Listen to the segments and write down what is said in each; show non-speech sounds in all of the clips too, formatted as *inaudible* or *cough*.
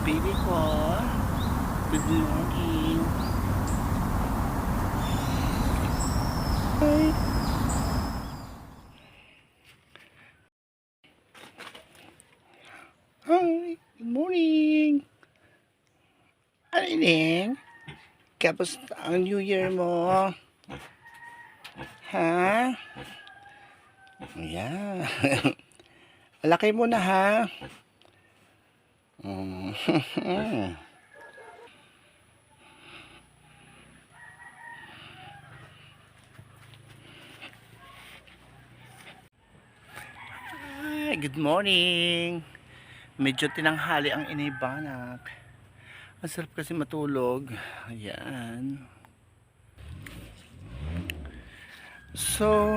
baby ko. Good morning. Hi. Hi. Good morning. Ano ining? Kamusta ang New Year mo? Ha? Yeah. *laughs* Laki mo na ha. Hi, good morning. Medyo tinanghali ang inibanak. Ang sarap kasi matulog. Ayan. So,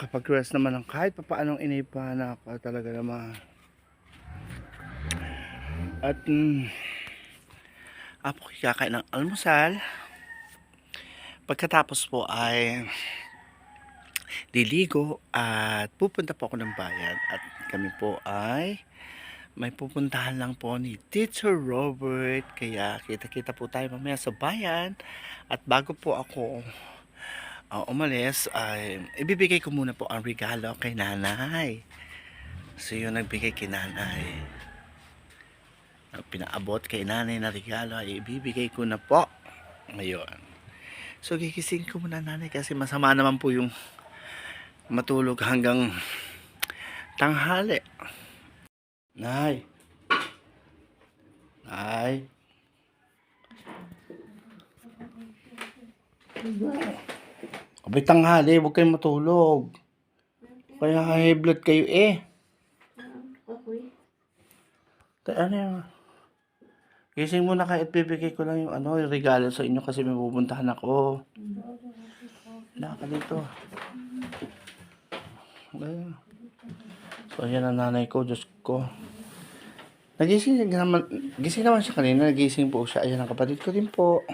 kapag rest naman ng kahit pa paanong inibanak, ah, talaga naman. At, mm, ako kakain ng almusal. Pagkatapos po ay liligo at pupunta po ako ng bayan. At kami po ay may pupuntahan lang po ni Teacher Robert. Kaya kita-kita po tayo mamaya sa bayan. At bago po ako uh, umalis ay ibibigay ko muna po ang regalo kay nanay. So yun nagbigay kay nanay pinaabot kay nanay na regalo ay ibibigay ko na po ngayon so gigising ko muna nanay kasi masama naman po yung matulog hanggang tanghali. Nay. Nay. Abay tanghali, huwag kayong matulog. Kaya high blood kayo eh. Ta- Ano yun? Gising muna kayo at bibigay ko lang yung ano, yung regalo sa inyo kasi may pupuntahan ako. Wala ka dito. Ayan. So, ayan ang nanay ko, Diyos ko. Nagising naman, gising naman siya kanina, nagising po siya. Ayan ang kapatid ko din po.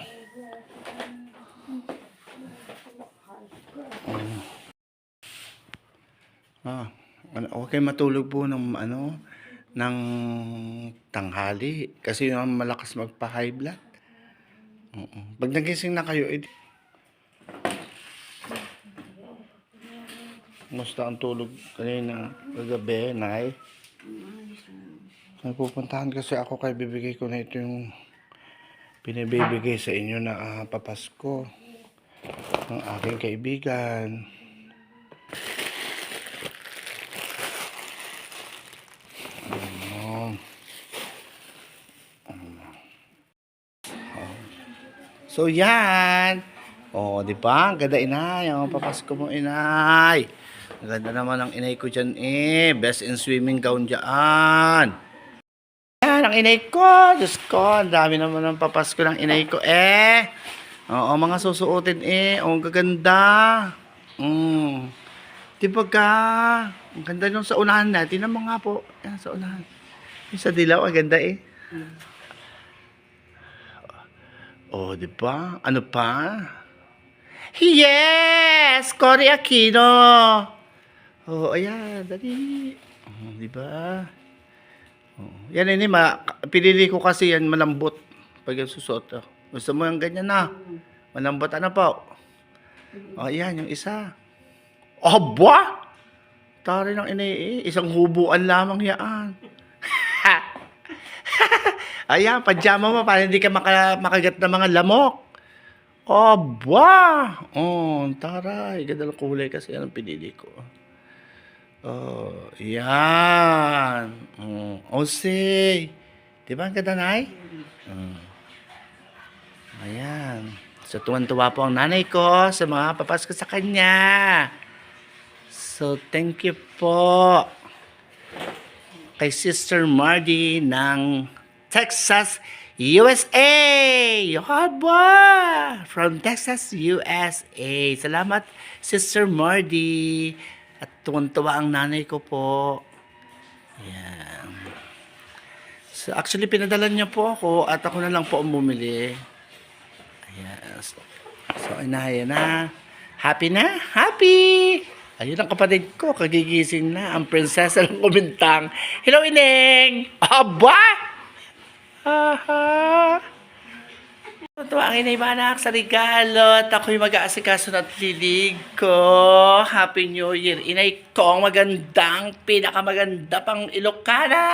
Ah, ano, okay matulog po ng ano, ng tanghali. Kasi yung malakas magpa-high blood. Oo. Pag nagising na kayo, eh, Musta ang tulog kanina kagabi, Nay? May pupuntahan kasi ako kay bibigay ko na ito yung pinibibigay sa inyo na ah, papasko ng aking kaibigan. So yan. Oh, di ba? Ang ganda inay. Oh, papasko mo inay. Ang ganda naman ang inay ko dyan eh. Best in swimming gown dyan. Yan, ang inay ko. Diyos ko, ang dami naman ng papasko ng inay ko eh. Oo, mga susuotin eh. Oh, ang gaganda. Mm. Di ba ka? Ang ganda nung sa unahan natin. Ang mga po. Yan, sa unahan. Yung sa dilaw, ang ganda eh. Oh, di ba? Ano pa? Yes! Cory Aquino! Oh, ayan, dali. Oh, di ba? Oh, yan ini ma pinili ko kasi yan malambot pag yung susot. Oh. Gusto mo yung ganyan na? Malambot ano po? Oh, ayan yung isa. Aba! Tari ng ini isang hubuan lamang yan. *laughs* *laughs* Ayan, pajama mo para hindi ka maka, makagat ng mga lamok. Aba! Oh, taray. Ganda ng kulay kasi yan ang pinili ko. Oh, yan. Oh, Ose. Di ba ang ganda, Nay? Mm. Ayan. So, tuwan-tuwa po ang nanay ko sa mga papasko sa kanya. So, thank you po kay Sister Mardy ng Texas, USA! Haba! From Texas, USA. Salamat, Sister Mardy. At tuwan-tuwa ang nanay ko po. Yan. So, actually, pinadala niya po ako at ako na lang po ang bumili. Ayan. So, so inahayan na. Happy na? Happy! Ayun ang kapatid ko, kagigising na. Ang prinsesa ng kumintang. Hello, Ineng! Aba! Haha. Tuwa ang inay banak sa regalo at ako'y mag-aasikaso at lilig ko. Happy New Year. Inay ko ang magandang, pinakamaganda pang Ilocana.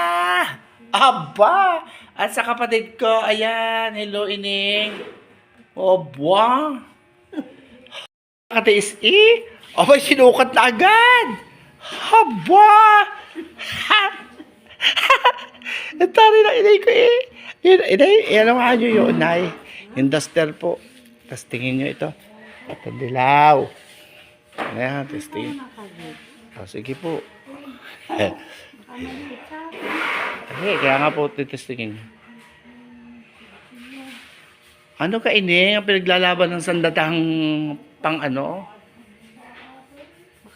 Aba! At sa kapatid ko, ayan, hello ining. Oh, buwang. Katiis. Oh, may sinukat na agad. Haba! Ang *laughs* *laughs* tari ng inay ko eh. Yun, inay, ang nyo yun, inay. Yung duster po. Tapos tingin nyo ito. Ito dilaw. Ayan, tapos tingin. Oh, sige po. Eh, kaya nga po titestingin nyo. Ano ka ini ang pinaglalaban ng sandatang pang ano?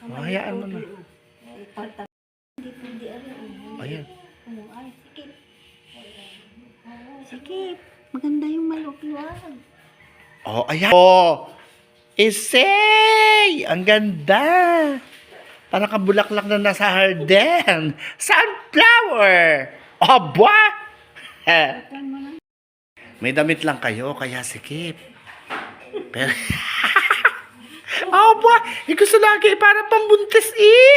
Oh, hayaan mo na. Ayan. Oh, ay, sikip. Sikip. Maganda yung malukluwag. Oh, ayan. Oh, isay! Ang ganda! Parang kabulaklak na nasa harden. Sunflower! Aba! Eh. *laughs* May damit lang kayo, kaya sikip. Pero... *laughs* Aba! Eh, gusto lagi, parang pambuntis eh!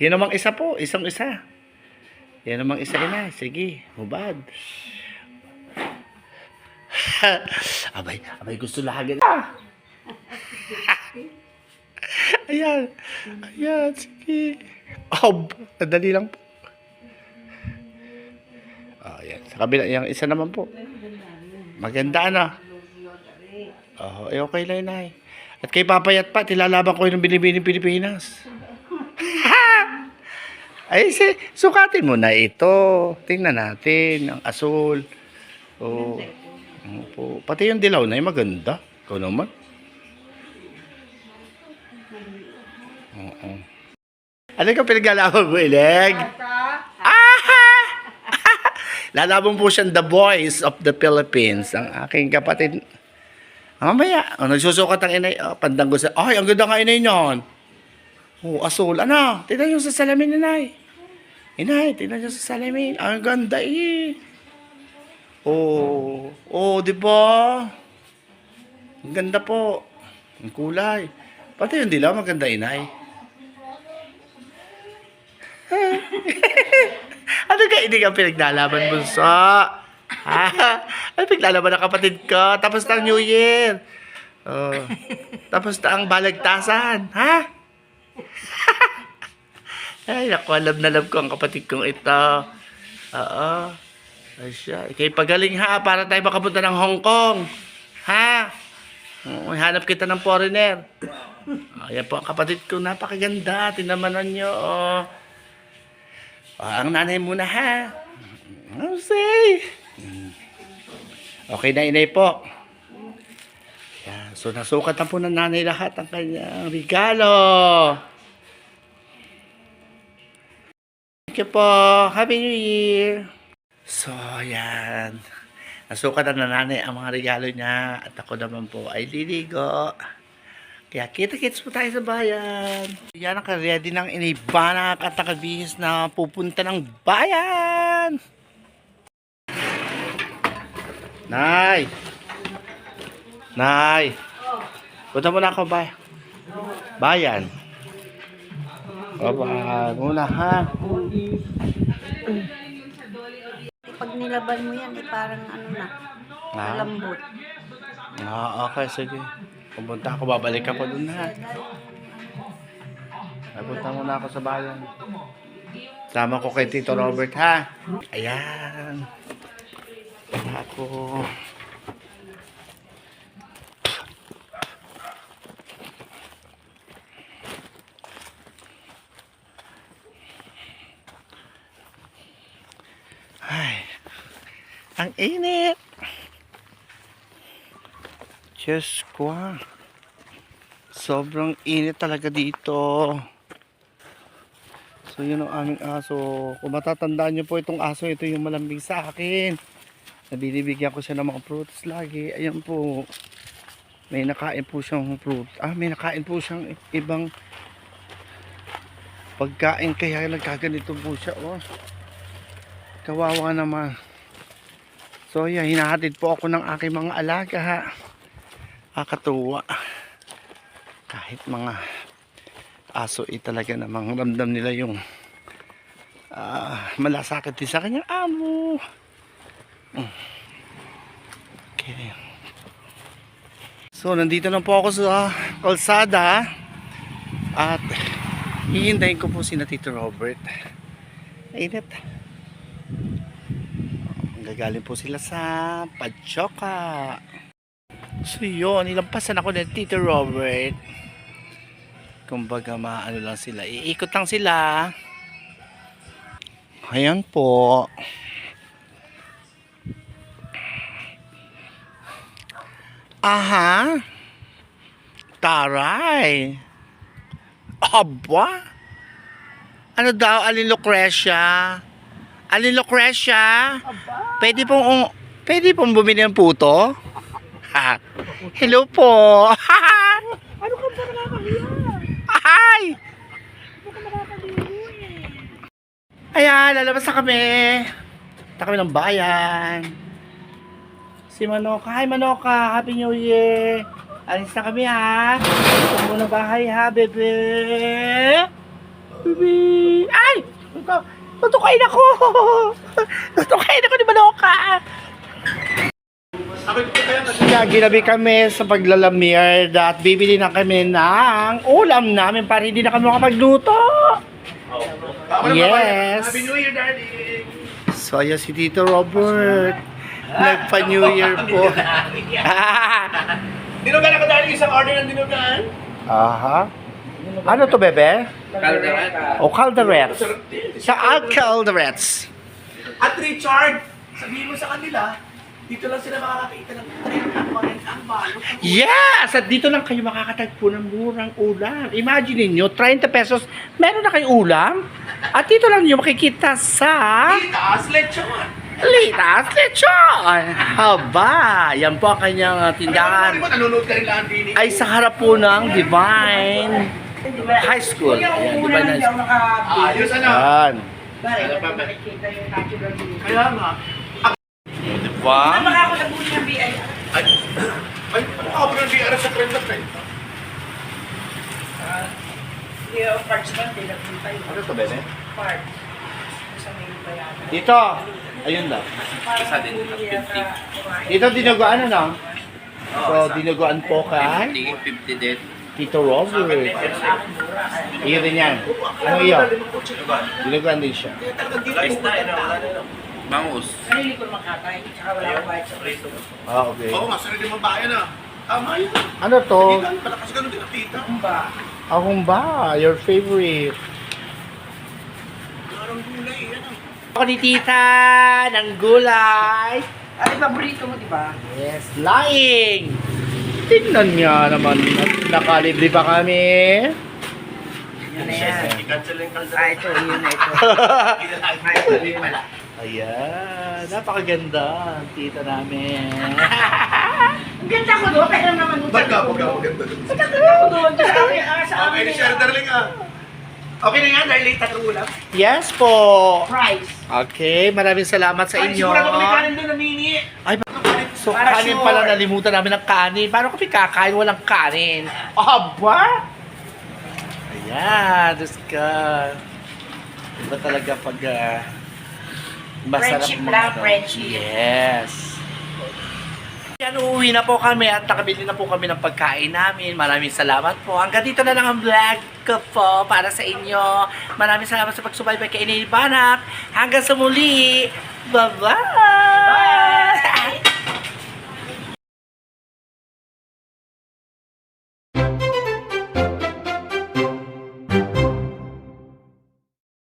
Yan namang isa po, isang isa. Yan namang isa ina. Sige, hubad. *laughs* abay, abay, gusto lagi. *laughs* Ah! Ayan. Ayan, sige. Oh, madali lang po. Oh, ayan. Sa kabila, yung isa naman po. Maganda ano. Oh, eh, okay lang inay. At kay Papayat pa, tilalaban ko yung binibining Pilipinas. *laughs* Ay, si, sukatin mo na ito. Tingnan natin, ang asul. Oh, ano po. Pati yung dilaw na yung maganda. Ikaw naman. Oo. Ano ka pinaglalaban mo, Ileg? Ah! *laughs* Lalaban po siyang the boys of the Philippines. Ang aking kapatid. Mamaya, oh, nagsusukat ang inay. Oh, pandang ko sa, ay, ang ganda nga inay niyon. Oh, asul. Ano? Tignan niyo sa salamin, inay. Inay, tignan niyo sa salamin. Ang ganda eh. Oh, oh, di ba? Ang ganda po. Ang kulay. Pati yung dilaw, maganda inay. *laughs* ano ka, hindi ka pinaglalaban sa... Ha? Ano pinaglalaban ng kapatid ko? Tapos na ang New Year. Oh. Tapos na ang balagtasan. Ha? *laughs* Ay, naku, alam na alam ko ang kapatid kong ito. Oo. Ay siya. Ikay pagaling ha, para tayo makapunta ng Hong Kong. Ha? Oo, hanap kita ng foreigner. Ayan po ang kapatid ko, napakaganda. Tinamanan nyo, oh. Ah, ang nanay muna ha. Oh, say. Okay na inay po. Yan. So nasukat na po ng nanay lahat ang kanyang regalo. Thank you po. Happy New Year. So, yan. Nasukat na nanay ang mga regalo niya at ako naman po ay liligo. Kaya kita-kits po tayo sa bayan. Yan ang ready ng inibanak at nakabihis na pupunta ng bayan. Nay! Nay! Punta muna ako bay. Bayan. Baba, muna ha. Pag nilaban mo yan, eh, parang ano na. Ah. Malambot. Ah, okay, sige. Pupunta ako, babalik ako dun ha. Napunta muna ako sa bayan. Sama ko kay Tito Robert ha. Ayan. Wala ako. Ang init. Diyos ko ah. Sobrang init talaga dito. So yun ang aming aso. Kung matatandaan nyo po itong aso, ito yung malambing sa akin. Nabibigyan ko siya ng mga fruits lagi. Ayan po. May nakain po siyang fruit. Ah, may nakain po siyang ibang pagkain. Kaya nagkaganito po siya. Oh. Kawawa naman. So yan, hinahatid po ako ng aking mga alaga ha. Kakatuwa. Kahit mga aso eh talaga namang ramdam nila yung ah, malasakit din sa kanyang amo. Okay. So nandito na po ako sa kalsada at hihintayin ko po si na Tito Robert. Init. Gagaling po sila sa Pachoka. So yun, ilampasan ako ng Tito Robert. Kumbaga maano lang sila. Iikot lang sila. Ayan po. Aha. Taray. Aba. Ano daw, Alin Lucrecia? Alin Lucrecia? Pwede pong, um, pwede pong bumili ng puto? Ha. *laughs* Hello po. *laughs* Ano ka ba nakakahiya? Ay! Ano ka nakakaligo eh? Ayan, lalabas na kami. Punta kami ng bayan. Si Manoka. Hi Manoka, Happy New Year. Alis na kami ha. Ito muna bahay ha, bebe. Bebe. Ay! Ito, tutukain ako. *laughs* Tutukain ako ni Manoka. Kaya ginabi kami sa paglalamir at bibili na kami ng ulam namin para hindi na kami makapagluto. Yes. Happy New Year, darling! So, ayan si Tito Robert. Nagpa-New Year po. *laughs* Dinugan ako, darling, isang order ng dinugan. Aha. Ano to, bebe? O, calderets. Sarap din. Sa Al Calderets. At Richard, sabihin mo sa kanila, dito lang sila makakakita ng trip at mga ang balot. Yes! At dito lang kayo makakatagpo ng murang ulam. Imagine niyo 30 pesos, meron na kayong ulam. At dito lang niyo makikita sa Titas, lechon! Litas Lechon. Haba! Yan po ang kanyang Ano tindahan. Dini? Ay sa harap po ng Divine High School. Ayan, Divine High School. Ah, ayos, ano? Yan. Nakikita yung natural beauty. Kaya nga. Diba? Baka ako nabuli ng BI. Ay, ay, ano ka ba ng BR sa 30 friend? Yung parts ba, pinagpunta yung Ano to, Bebe? part. Sa may bayanan. Dito. Ayun daw. Isa din, 50. Dito dinuguan ano? So, dinuguan po kay 50 din. Tito Robert. Iyo din yan. Ano iyo? Dinuguan din siya. Ino. Bangus. Sarili ko makakain, tsaka wala akong bayad sa preso. Ah, okay. Oo, nga, sarili mong bayan ah. Tama yun. Ano to? Palakas ganun din ang tita. Ba? Akong ba? Your favorite. Parang gulay, yan ah. Ako ni Tita ng gulay. Ay, paborito mo, di ba? Yes, lying. Tingnan niya naman. Nakalibre pa kami. Yan na yan. I-cancel yung kalda. Ah, ito, yun na ito. Ay, *laughs* ito pala. Ayan. Napakaganda ang tita namin. *laughs* Ang ganda ko doon, pero naman doon. Baga, maganda dun. Ang ganda doon. Sa akin, ah, sa Okay, amin. ni Sir Darling ah. Okay na yan, dahil late tatlong ulam. yes po. Price. Okay, maraming salamat sa Ay, inyo. sigurado kami kanin doon, namini. Ay, so Para kanin sure. pala nalimutan namin ng kanin. Paano kami kakain walang kanin? Aba! Ayan, Diyos ka. Iba talaga pag ah, masarap Friendship mga lang, friendship. Yes. Yan, uuwi na po kami at nakabili na po kami ng pagkain namin. Maraming salamat po. Hanggang dito na lang ang vlog ko po para sa inyo. Maraming salamat sa pagsubaybay kay Inay Banak. Hanggang sa muli. Bye-bye!